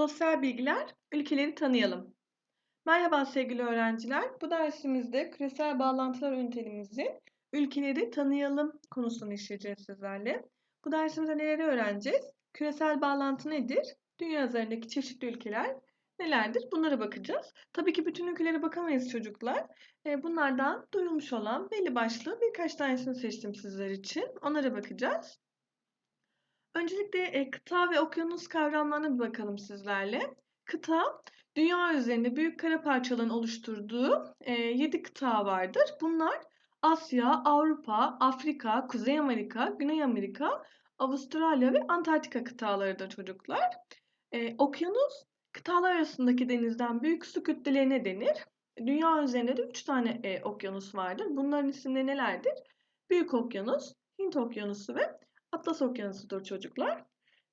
Sosyal bilgiler, ülkeleri tanıyalım. Merhaba sevgili öğrenciler. Bu dersimizde küresel bağlantılar ünitelimizin ülkeleri tanıyalım konusunu işleyeceğiz sizlerle. Bu dersimizde neleri öğreneceğiz? Küresel bağlantı nedir? Dünya üzerindeki çeşitli ülkeler nelerdir? Bunlara bakacağız. Tabii ki bütün ülkelere bakamayız çocuklar. E, bunlardan duyulmuş olan belli başlı birkaç tanesini seçtim sizler için. Onlara bakacağız. Öncelikle e, kıta ve okyanus kavramlarına bir bakalım sizlerle. Kıta, dünya üzerinde büyük kara parçalarının oluşturduğu e, 7 kıta vardır. Bunlar Asya, Avrupa, Afrika, Kuzey Amerika, Güney Amerika, Avustralya ve Antarktika kıtalarıdır çocuklar. E, okyanus, kıtalar arasındaki denizden büyük su kütlelerine denir. Dünya üzerinde de 3 tane e, okyanus vardır. Bunların isimleri nelerdir? Büyük Okyanus, Hint Okyanusu ve Atlas Okyanusu'dur çocuklar.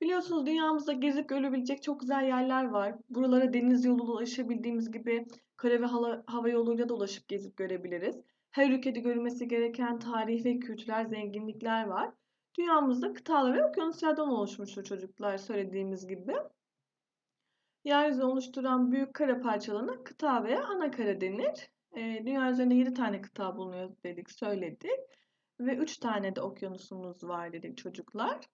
Biliyorsunuz dünyamızda gezip görebilecek çok güzel yerler var. Buralara deniz yoluyla ulaşabildiğimiz gibi kara ve hava, hava yoluyla da ulaşıp gezip görebiliriz. Her ülkede görülmesi gereken tarih ve kültürel zenginlikler var. Dünyamızda kıtalar ve okyanuslardan oluşmuştur çocuklar söylediğimiz gibi. Yeryüzünü oluşturan büyük kara parçalarına kıta veya ana kara denir. E, dünya üzerinde 7 tane kıta bulunuyor dedik, söyledik. Ve 3 tane de okyanusumuz var dedik çocuklar.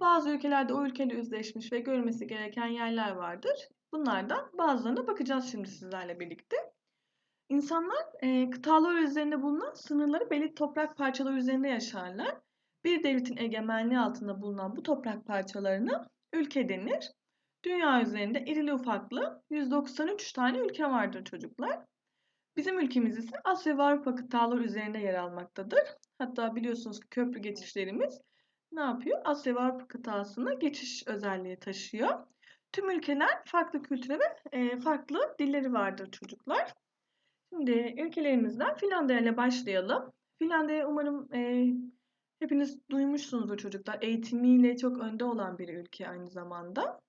Bazı ülkelerde o ülkeyle üzleşmiş ve görülmesi gereken yerler vardır. Bunlardan bazılarına bakacağız şimdi sizlerle birlikte. İnsanlar e, kıtalar üzerinde bulunan sınırları belli toprak parçaları üzerinde yaşarlar. Bir devletin egemenliği altında bulunan bu toprak parçalarına ülke denir. Dünya üzerinde irili ufaklı 193 tane ülke vardır çocuklar. Bizim ülkemiz ise Asya ve Avrupa kıtaları üzerinde yer almaktadır. Hatta biliyorsunuz ki köprü geçişlerimiz ne yapıyor? Asya ve Avrupa kıtasına geçiş özelliği taşıyor. Tüm ülkeler farklı kültüre ve e, farklı dilleri vardır çocuklar. Şimdi ülkelerimizden Finlandiya ile başlayalım. Finlandiya umarım e, hepiniz duymuşsunuzdur çocuklar. Eğitimiyle çok önde olan bir ülke aynı zamanda.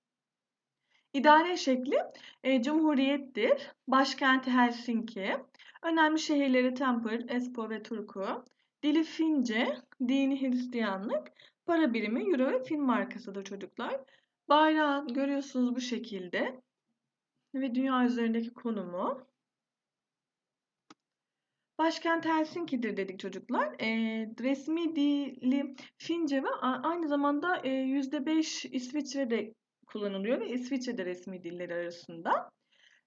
İdare şekli e, cumhuriyettir. Başkenti Helsinki. Önemli şehirleri Tampere, Espoo ve Turku. Dili Fince, dini Hristiyanlık. Para birimi Euro ve Fin markasıdır çocuklar. Bayrağı görüyorsunuz bu şekilde. Ve dünya üzerindeki konumu. Başkent Helsinki'dir dedik çocuklar. E, resmi dili Fince ve aynı zamanda e, %5 İsviçre'de kullanılıyor ve İsviçre'de resmi diller arasında.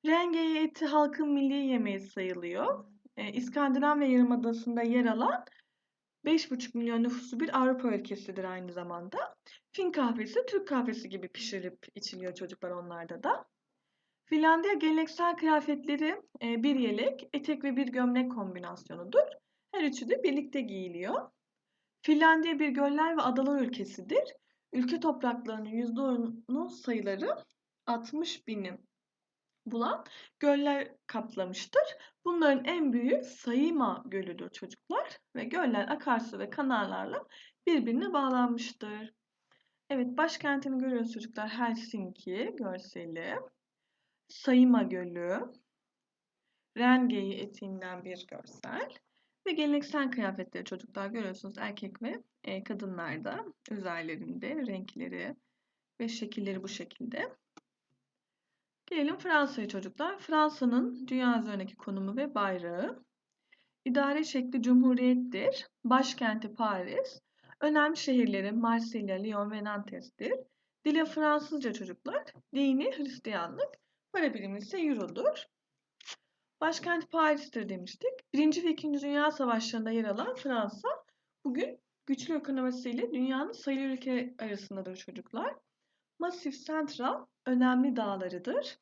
Renge eti halkın milli yemeği sayılıyor. E, İskandinav ve Yarımadası'nda yer alan 5,5 milyon nüfusu bir Avrupa ülkesidir aynı zamanda. Fin kahvesi Türk kahvesi gibi pişirip içiliyor çocuklar onlarda da. Finlandiya geleneksel kıyafetleri e, bir yelek, etek ve bir gömlek kombinasyonudur. Her üçü de birlikte giyiliyor. Finlandiya bir göller ve adalar ülkesidir. Ülke topraklarının %10'u sayıları 60 bini bulan göller kaplamıştır. Bunların en büyüğü Sayıma Gölü'dür çocuklar ve göller akarsu ve kanallarla birbirine bağlanmıştır. Evet başkentini görüyoruz çocuklar Helsinki görseli. Sayıma Gölü, Rengeyi etiğinden bir görsel ve geleneksel kıyafetleri çocuklar görüyorsunuz erkek ve e, kadınlarda üzerlerinde renkleri ve şekilleri bu şekilde. Gelelim Fransa'ya çocuklar. Fransa'nın dünya üzerindeki konumu ve bayrağı. İdare şekli cumhuriyettir. Başkenti Paris. Önemli şehirleri Marsilya, Lyon ve Nantes'tir. Dili Fransızca çocuklar. Dini Hristiyanlık. Para birimi ise Euro'dur. Başkent Paris'tir demiştik. Birinci ve İkinci Dünya Savaşları'nda yer alan Fransa bugün güçlü ekonomisiyle dünyanın sayılı ülke arasındadır çocuklar. Masif Central önemli dağlarıdır.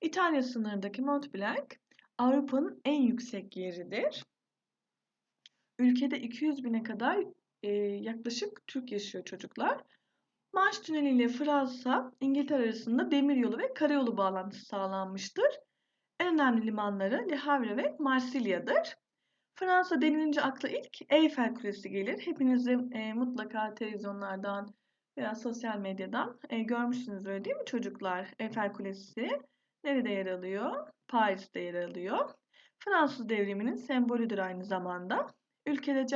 İtalya sınırındaki Mont Blanc Avrupa'nın en yüksek yeridir. Ülkede 200 bine kadar e, yaklaşık Türk yaşıyor çocuklar. Manş Tüneli ile Fransa, İngiltere arasında demiryolu ve karayolu bağlantısı sağlanmıştır. En önemli limanları Le Havre ve Marsilya'dır. Fransa denilince akla ilk Eiffel Kulesi gelir. Hepiniz e, mutlaka televizyonlardan veya sosyal medyadan e, görmüşsünüz öyle değil mi çocuklar? Eiffel Kulesi nerede yer alıyor? Paris'te yer alıyor. Fransız devriminin sembolüdür aynı zamanda. Ülkede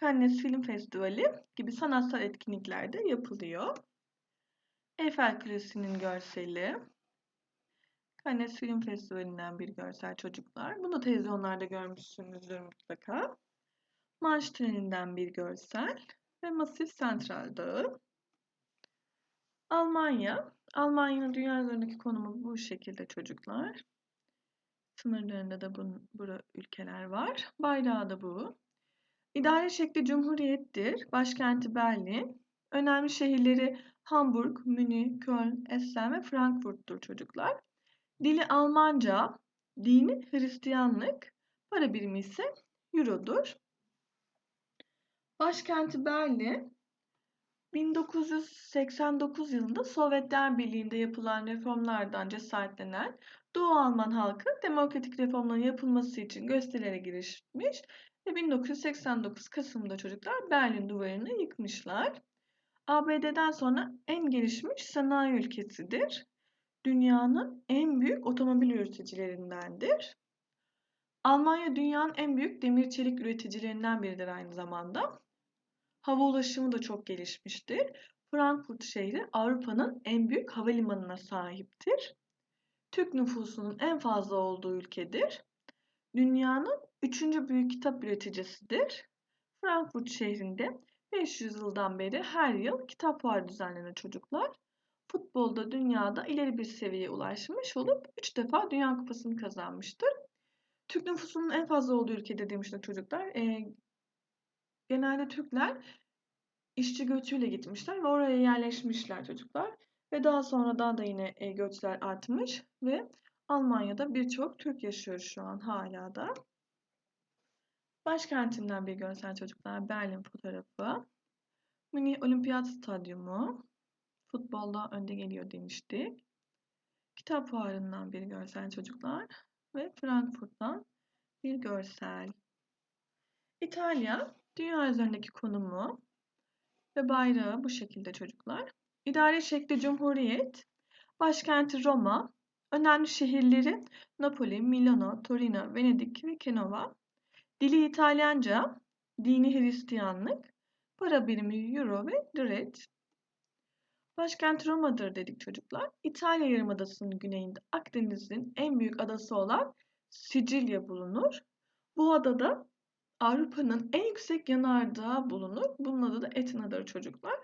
Cannes Film Festivali gibi sanatsal etkinlikler de yapılıyor. Eiffel Kulesi'nin görseli. Cannes Film Festivali'nden bir görsel çocuklar. Bunu da televizyonlarda görmüşsünüzdür mutlaka. Manş treninden bir görsel ve Masif Sentral Dağı. Almanya. Almanya'nın dünya üzerindeki konumu bu şekilde çocuklar. Sınırlarında da bu, bu ülkeler var. Bayrağı da bu. İdare şekli cumhuriyettir. Başkenti Berlin. Önemli şehirleri Hamburg, Münih, Köln, Essen ve Frankfurt'tur çocuklar. Dili Almanca, dini Hristiyanlık, para birimi ise Euro'dur. Başkenti Berlin, 1989 yılında Sovyetler Birliği'nde yapılan reformlardan cesaretlenen Doğu Alman halkı demokratik reformların yapılması için gösterilere girişmiş ve 1989 Kasım'da çocuklar Berlin duvarını yıkmışlar. ABD'den sonra en gelişmiş sanayi ülkesidir. Dünyanın en büyük otomobil üreticilerindendir. Almanya dünyanın en büyük demir çelik üreticilerinden biridir aynı zamanda. Hava ulaşımı da çok gelişmiştir. Frankfurt şehri Avrupa'nın en büyük havalimanına sahiptir. Türk nüfusunun en fazla olduğu ülkedir. Dünyanın üçüncü büyük kitap üreticisidir. Frankfurt şehrinde 500 yıldan beri her yıl kitap fuarı düzenlenir çocuklar. Futbolda dünyada ileri bir seviyeye ulaşmış olup 3 defa Dünya Kupası'nı kazanmıştır. Türk nüfusunun en fazla olduğu ülkede demişler çocuklar. E, genelde Türkler işçi göçüyle gitmişler ve oraya yerleşmişler çocuklar. Ve daha sonradan da yine e, göçler artmış ve Almanya'da birçok Türk yaşıyor şu an hala da. Başkentinden bir görsel çocuklar Berlin fotoğrafı. Münih Olimpiyat Stadyumu. Futbolda önde geliyor demiştik. Kitap fuarından bir görsel çocuklar ve Frankfurt'tan bir görsel. İtalya, dünya üzerindeki konumu ve bayrağı bu şekilde çocuklar. İdare şekli Cumhuriyet, başkenti Roma, önemli şehirleri Napoli, Milano, Torino, Venedik ve Genova. Dili İtalyanca, dini Hristiyanlık, para birimi Euro ve Liret. Başkent Roma'dır dedik çocuklar. İtalya Yarımadası'nın güneyinde Akdeniz'in en büyük adası olan Sicilya bulunur. Bu adada Avrupa'nın en yüksek yanardağı bulunur. Bunun adı da Etna'dır çocuklar.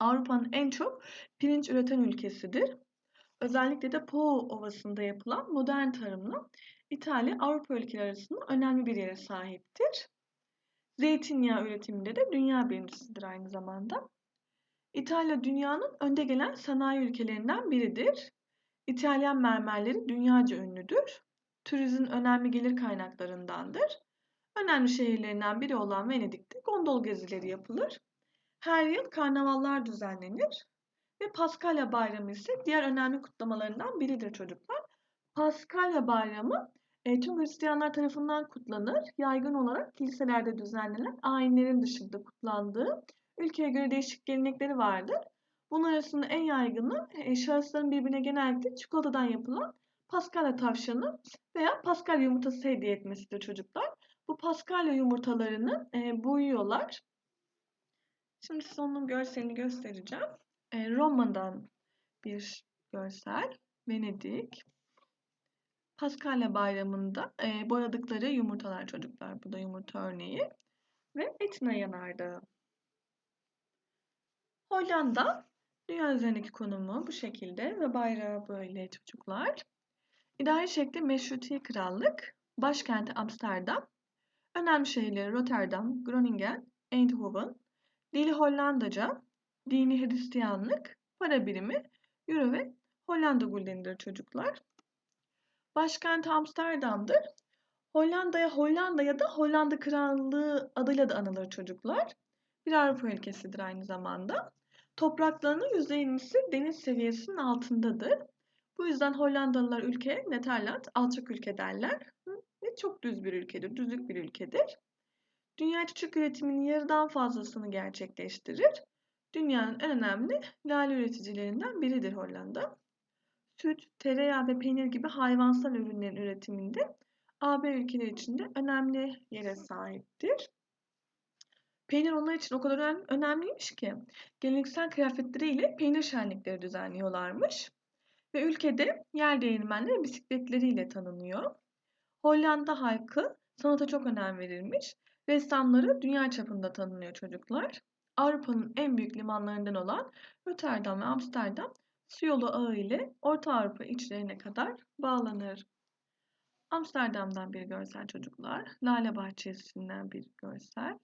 Avrupa'nın en çok pirinç üreten ülkesidir. Özellikle de Po Ovası'nda yapılan modern tarımla İtalya Avrupa ülkeleri arasında önemli bir yere sahiptir. Zeytinyağı üretiminde de dünya birincisidir aynı zamanda. İtalya dünyanın önde gelen sanayi ülkelerinden biridir. İtalyan mermerleri dünyaca ünlüdür. Turizm önemli gelir kaynaklarındandır. Önemli şehirlerinden biri olan Venedik'te gondol gezileri yapılır. Her yıl karnavallar düzenlenir. Ve Paskalya Bayramı ise diğer önemli kutlamalarından biridir çocuklar. Paskalya Bayramı e, tüm Hristiyanlar tarafından kutlanır. Yaygın olarak kiliselerde düzenlenen ayinlerin dışında kutlandığı ülkeye göre değişik gelenekleri vardır. Bunun arasında en yaygını e, şahısların birbirine genellikle çikolatadan yapılan Paskalya tavşanı veya Paskalya yumurtası hediye etmesidir çocuklar. Bu Paskalya yumurtalarını e, boyuyorlar. Şimdi size onun görselini göstereceğim. E, Roma'dan bir görsel. Venedik. Paskalya bayramında e, boyadıkları yumurtalar çocuklar. Bu da yumurta örneği. Ve Etna yanardağı. Hollanda dünya üzerindeki konumu bu şekilde ve bayrağı böyle çocuklar. İdari şekli Meşruti Krallık, başkenti Amsterdam, önemli şehirleri Rotterdam, Groningen, Eindhoven, dili Hollandaca, dini Hristiyanlık, para birimi Euro ve Hollanda guldenidir çocuklar. Başkent Amsterdam'dır. Hollanda'ya Hollanda ya da Hollanda Krallığı adıyla da anılır çocuklar. Bir Avrupa ülkesidir aynı zamanda. Topraklarının %20'si deniz seviyesinin altındadır. Bu yüzden Hollandalılar ülke Neterland alçak ülke derler çok düz bir ülkedir, düzlük bir ülkedir. Dünya çiçek üretiminin yarıdan fazlasını gerçekleştirir. Dünyanın en önemli lale üreticilerinden biridir Hollanda. Süt, tereyağı ve peynir gibi hayvansal ürünlerin üretiminde AB ülkeleri içinde önemli yere sahiptir. Peynir onlar için o kadar önemliymiş ki geleneksel kıyafetleriyle peynir şenlikleri düzenliyorlarmış. Ve ülkede yer değirmenleri bisikletleriyle tanınıyor. Hollanda halkı sanata çok önem verilmiş. Ressamları dünya çapında tanınıyor çocuklar. Avrupa'nın en büyük limanlarından olan Rotterdam ve Amsterdam su yolu ağı ile Orta Avrupa içlerine kadar bağlanır. Amsterdam'dan bir görsel çocuklar, Lale Bahçesi'nden bir görsel,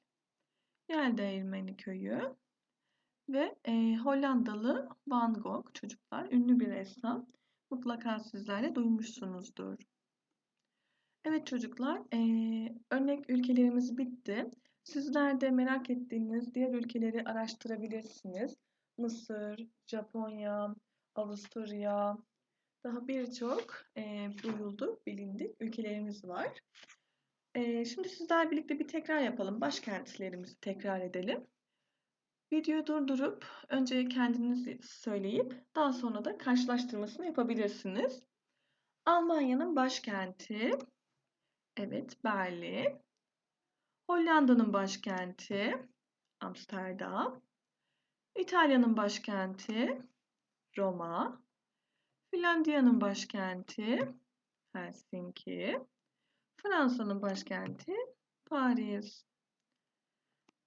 Yel Değirmeni Köyü ve e, Hollandalı Van Gogh çocuklar, ünlü bir ressam. Mutlaka sizler de duymuşsunuzdur. Evet çocuklar, e, örnek ülkelerimiz bitti. Sizler de merak ettiğiniz diğer ülkeleri araştırabilirsiniz. Mısır, Japonya, Avusturya, daha birçok e, duyuldu, bilindi ülkelerimiz var. E, şimdi sizler birlikte bir tekrar yapalım. Başkentlerimizi tekrar edelim. Videoyu durdurup önce kendiniz söyleyip daha sonra da karşılaştırmasını yapabilirsiniz. Almanya'nın başkenti, evet Berlin. Hollanda'nın başkenti, Amsterdam. İtalya'nın başkenti, Roma. Finlandiya'nın başkenti Helsinki. Fransa'nın başkenti Paris.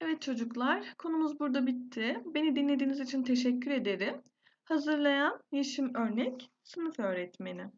Evet çocuklar, konumuz burada bitti. Beni dinlediğiniz için teşekkür ederim. Hazırlayan Yeşim Örnek, sınıf öğretmeni.